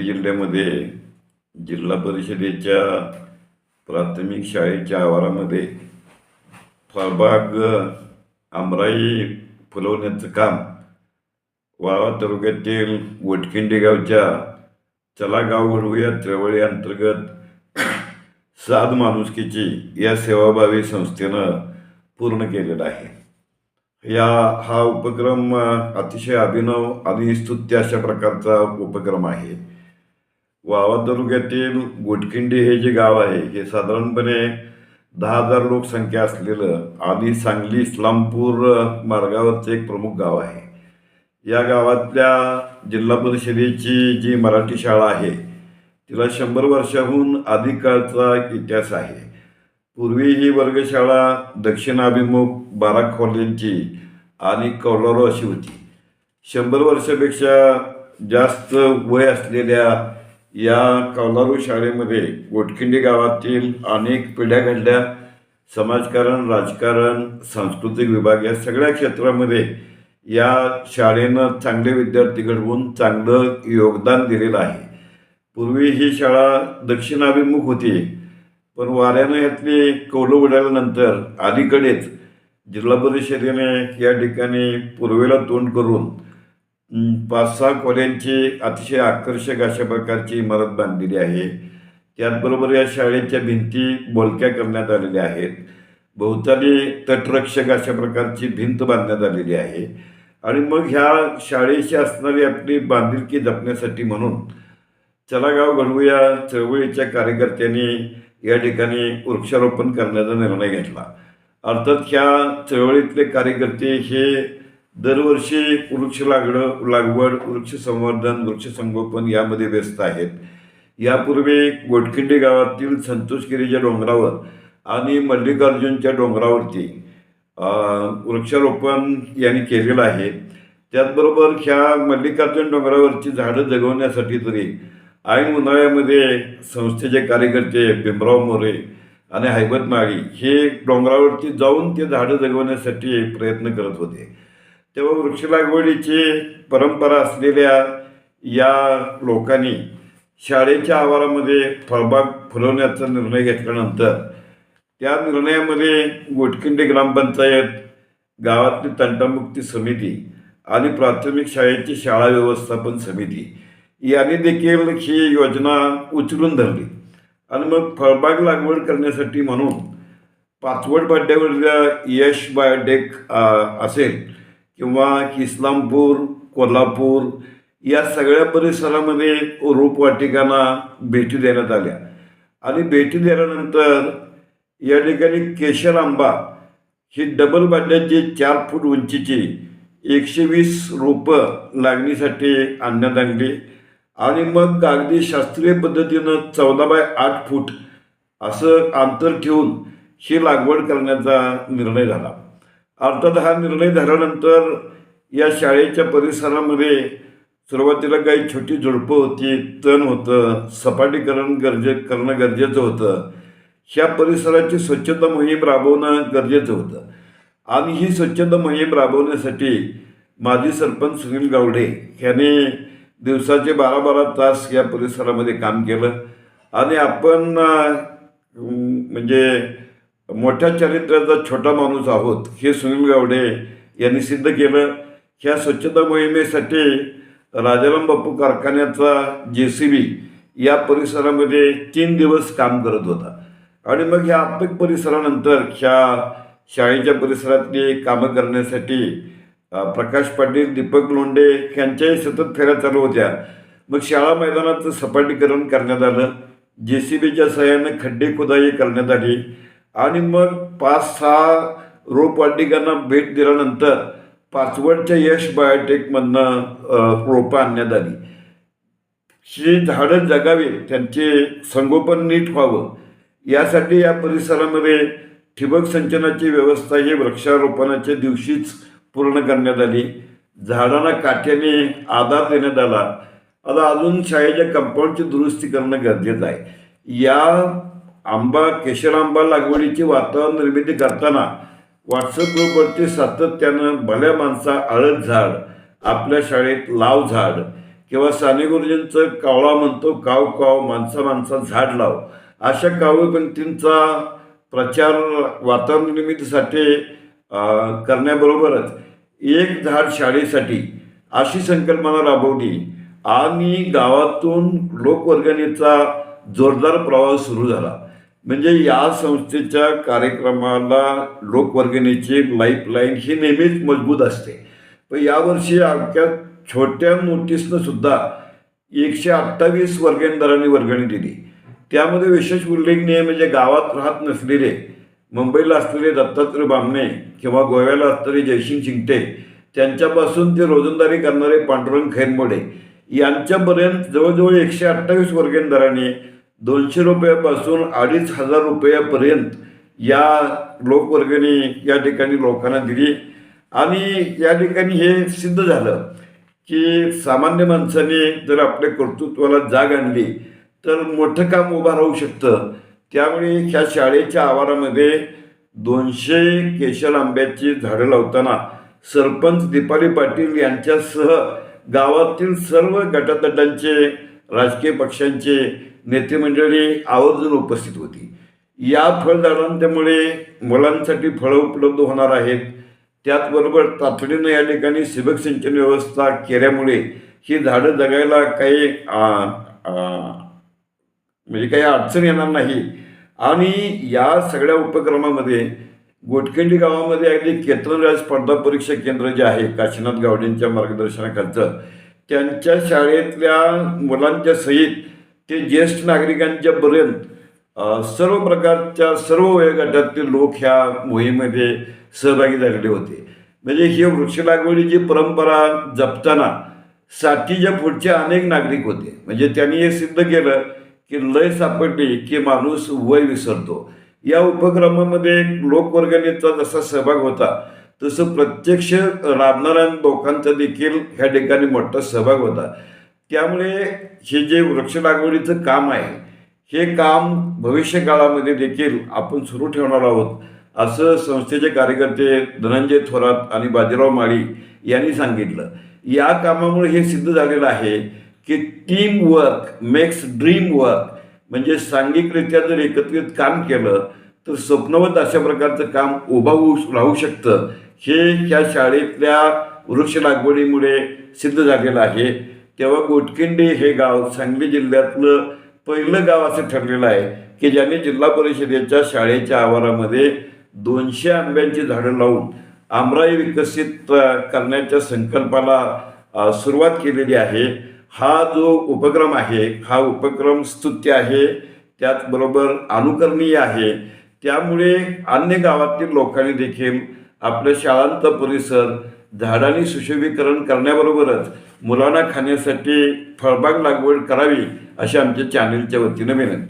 अमरावती जिल्ह्यामध्ये जिल्हा परिषदेच्या प्राथमिक शाळेच्या आवारामध्ये फळबाग आमराई फुलवण्याचं काम वाळवा तालुक्यातील वटखिंडी गावच्या चला गाव घडवूया चळवळी अंतर्गत साध माणुसकीची या सेवाभावी संस्थेनं पूर्ण केलेला आहे. या हा उपक्रम अतिशय अभिनव आणि स्तुत्य अशा प्रकारचा उपक्रम आहे. वावा तालुक्यातील गोटखिंडी हे जे गाव आहे हे साधारणपणे दहा हजार लोकसंख्या असलेलं आणि सांगली इस्लामपूर मार्गावरचं एक प्रमुख गाव आहे. या गावातल्या जिल्हा परिषदेची जी मराठी शाळा आहे तिला शंभर वर्षाहून अधिक काळचा इतिहास आहे. पूर्वी ही वर्गशाळा दक्षिणाभिमुख बारा कॉलेजची आणि कौलारो अशी होती. शंभर वर्षापेक्षा जास्त वय असलेल्या या कौलारू शाळेमध्ये गोटखिंडी गावातील अनेक पिढ्या घडल्या समाजकारण राजकारण सांस्कृतिक विभाग या सगळ्या क्षेत्रामध्ये या शाळेनं चांगले विद्यार्थी घडवून चांगलं योगदान दिलेलं आहे. पूर्वी ही शाळा दक्षिणाभिमुख होती पण वाऱ्यानं यातली कौलं उडाल्यानंतर अलीकडेच जिल्हा परिषदेने या ठिकाणी पूर्वेला तोंड करून पाच सहा खोल्यांची अतिशय आकर्षक अशा प्रकारची इमारत बांधलेली आहे. त्याचबरोबर या शाळेच्या भिंती बोलक्या करण्यात आलेल्या आहेत. भोवताली तटरक्षक अशा प्रकारची भिंत बांधण्यात आलेली आहे. आणि मग ह्या शाळेशी असणारी आपली बांधिलकी जपण्यासाठी म्हणून चलागाव घडवूया चळवळीच्या कार्यकर्त्यांनी या ठिकाणी वृक्षारोपण करण्याचा निर्णय घेतला. अर्थात ह्या चळवळीतले कार्यकर्ते हे दरवर्षी वृक्ष लागणं लागवड वृक्ष संवर्धन वृक्ष संगोपन यामध्ये व्यस्त आहेत. यापूर्वी गोटखिंडी गावातील संतोषगिरीच्या डोंगरावर आणि मल्लिकार्जुनच्या डोंगरावरती वृक्षारोपण यांनी केलेलं आहे. त्याचबरोबर ह्या मल्लिकार्जुन डोंगरावरची झाडं जगवण्यासाठी तरी ऐन उन्हाळ्यामध्ये संस्थेचे कार्यकर्ते भीमराव मोरे आणि हैबत माळी हे डोंगरावरती जाऊन ते झाडं जगवण्यासाठी प्रयत्न करत होते. तेव्हा वृक्ष लागवडीची परंपरा असलेल्या या लोकांनी शाळेच्या आवारामध्ये फळबाग फुलवण्याचा निर्णय घेतल्यानंतर त्या निर्णयामध्ये गोटखिंडी ग्रामपंचायत गावातली तंटामुक्ती समिती आणि प्राथमिक शाळेची शाळा व्यवस्थापन समिती यांनी देखील ही योजना उचलून धरली. आणि मग फळबाग लागवड करण्यासाठी म्हणून पाचवड पाड्यावरल्या यश बायोटेक असेल किंवा इस्लामपूर कोल्हापूर या सगळ्या परिसरामध्ये रोपवाटिकांना भेटी देण्यात आल्या. आणि भेटी दिल्यानंतर या ठिकाणी केशर आंबा ही डबल बाटल्याची चार फूट उंचीची एकशे वीस रोपं लागणीसाठी आणण्यात आणली. आणि मग अगदी शास्त्रीय पद्धतीनं चौदा बाय आठ फूट असं अंतर ठेवून ही लागवड करण्याचा निर्णय झाला. अर्थात हा निर्णय झाल्यानंतर या शाळेच्या परिसरामध्ये सुरुवातीला काही छोटी झुडपं होती तण होतं सपाटीकरण गरजे करणं गरजेचं होतं. ह्या परिसराची स्वच्छता मोहीम राबवणं गरजेचं होतं. आणि ही स्वच्छता मोहीम राबवण्यासाठी माजी सरपंच सुनील गावडे याने दिवसाचे बारा बारा तास या परिसरामध्ये काम केलं. आणि आपण म्हणजे मोठ्या चरित्राचा छोटा माणूस आहोत हे सुनील गावडे यांनी सिद्ध केलं. ह्या स्वच्छता मोहिमेसाठी राजाराम बापू कारखान्याचा जे सी बी या परिसरामध्ये तीन दिवस काम करत होता. आणि मग ह्या आपक परिसरानंतर ह्या शाळेच्या परिसरातली कामं करण्यासाठी प्रकाश पाटील दीपक लोंडे यांच्याही सतत फेऱ्या चालू होत्या. मग शाळा मैदानाचं सपाटीकरण करण्यात आलं. जे सी बीच्या सहाय्यानं खड्डे खुदाई करण्यात आली. आणि मग पाच सहा रोपवाटिकांना भेट दिल्यानंतर पाचवडच्या यश बायोटेकमधनं रोपं आणण्यात आली. जी झाडं जगावे त्यांचे संगोपन नीट व्हावं यासाठी या परिसरामध्ये ठिबक सिंचनाची व्यवस्था ही वृक्षारोपणाच्या दिवशीच पूर्ण करण्यात आली. झाडांना काठ्याने आधार देण्यात आला. आता अजून शाळेच्या कंपाऊंडची दुरुस्ती करणं गरजेचं आहे. या आंबा केशर आंबा लागवडीची वातावरण निर्मिती करताना व्हॉट्सअप ग्रुपवरती सातत्यानं भल्या माणसा आळद झाड आपल्या शाळेत लाव झाड किंवा साने गुरुजींचं कावळा म्हणतो काव काव माणसा माणसा झाड लाव अशा काव्यपंक्तींचा प्रचार वातावरण निर्मितीसाठी करण्याबरोबरच एक झाड शाळेसाठी अशी संकल्पना राबवली आणि गावातून लोकवर्गणीचा जोरदार प्रवास सुरू झाला. म्हणजे या संस्थेच्या कार्यक्रमाला लोकवर्गणीची लाईफलाईन ही नेहमीच मजबूत असते. पण यावर्षी अख्या छोट्या नोटीसनं सुद्धा एकशे अठ्ठावीस वर्गणीदारांनी वर्गणी दिली. त्यामध्ये विशेष उल्लेखनीय म्हणजे गावात राहत नसलेले मुंबईला असलेले दत्तात्रय बामणे किंवा गोव्याला असलेले जयसिंग चिंगटे त्यांच्यापासून ते रोजंदारी करणारे पांडुरंग खैरमोडे यांच्यापर्यंत जवळजवळ एकशे अठ्ठावीस वर्गणीदारांनी दोनशे रुपयापासून अडीच हजार रुपयापर्यंत या लोकवर्गणी या ठिकाणी लोकांना दिली. आणि या ठिकाणी हे सिद्ध झालं की सामान्य माणसाने जर आपल्या कर्तृत्वाला जाग आणली तर मोठं काम उभं राहू शकतं. त्यामुळे ह्या शाळेच्या आवारामध्ये दोनशे केशर आंब्याची झाडं लावताना सरपंच दीपाली पाटील यांच्यासह गावातील सर्व गटातटांचे राजकीय पक्षांचे नेतेमंडळी आवर्जून उपस्थित होती. या फळझाडांच्यामुळे मुलांसाठी फळं उपलब्ध होणार आहेत. त्याचबरोबर तातडीनं या ठिकाणी ठिबक सिंचन व्यवस्था केल्यामुळे ही झाडं जगायला काही म्हणजे काही अडचण येणार नाही. आणि या सगळ्या उपक्रमामध्ये गोटखंडी गावामध्ये अगदी केतनराज स्पर्धा परीक्षा केंद्र जे आहे काशीनाथ गावडेंच्या मार्गदर्शनाखालचं त्यांच्या शाळेतल्या मुलांच्या सहित ते ज्येष्ठ नागरिकांच्या पर्यंत सर्व प्रकारच्या सर्व वयोगटातील लोक ह्या मोहिमेमध्ये सहभागी झालेले होते. म्हणजे ही वृक्ष लागवडीची परंपरा जपताना साठीच्या पुढचे अनेक नागरिक होते. म्हणजे त्यांनी हे सिद्ध केलं की लय सापडली की माणूस वय विसरतो. या उपक्रमामध्ये लोकवर्गणीचा जसा सहभाग होता तसं प्रत्यक्ष राबणाऱ्या लोकांचा देखील ह्या ठिकाणी मोठा सहभाग होता. त्यामुळे हे जे वृक्ष लागवडीचं काम आहे हे काम भविष्य काळामध्ये देखील आपण सुरू ठेवणार आहोत असं संस्थेचे कार्यकर्ते धनंजय थोरात आणि बाजीराव माळी यांनी सांगितलं. या कामामुळे हे सिद्ध झालेलं आहे की team work makes dream work म्हणजे सांघिकरित्या जर एकत्रित काम केलं तर स्वप्नवत अशा प्रकारचं काम उभा होऊ राहू शकतं हे ह्या शाळेतल्या वृक्ष लागवडीमुळे सिद्ध झालेलं आहे तेव्हा गोटकिंडी हे गाव सांगली जिल्ह्यातलं पहिलं गाव असं ठरलेलं आहे की ज्याने जिल्हा परिषदेच्या शाळेच्या आवारामध्ये दोनशे आंब्यांची झाडं लावून आमराई विकसित करण्याच्या संकल्पाला सुरुवात केलेली आहे. हा जो उपक्रम आहे हा उपक्रम स्तुत्य आहे त्याचबरोबर अनुकरणीय आहे. त्यामुळे अन्य गावातील लोकांनी देखील आपलं शाळांत परिसर झाडांनी सुशोभीकरण करण्याबरोबरच मुलांना खाण्यासाठी फळबाग लागवड करावी अशी आमच्या चॅनलच्या वतीनं विनंती.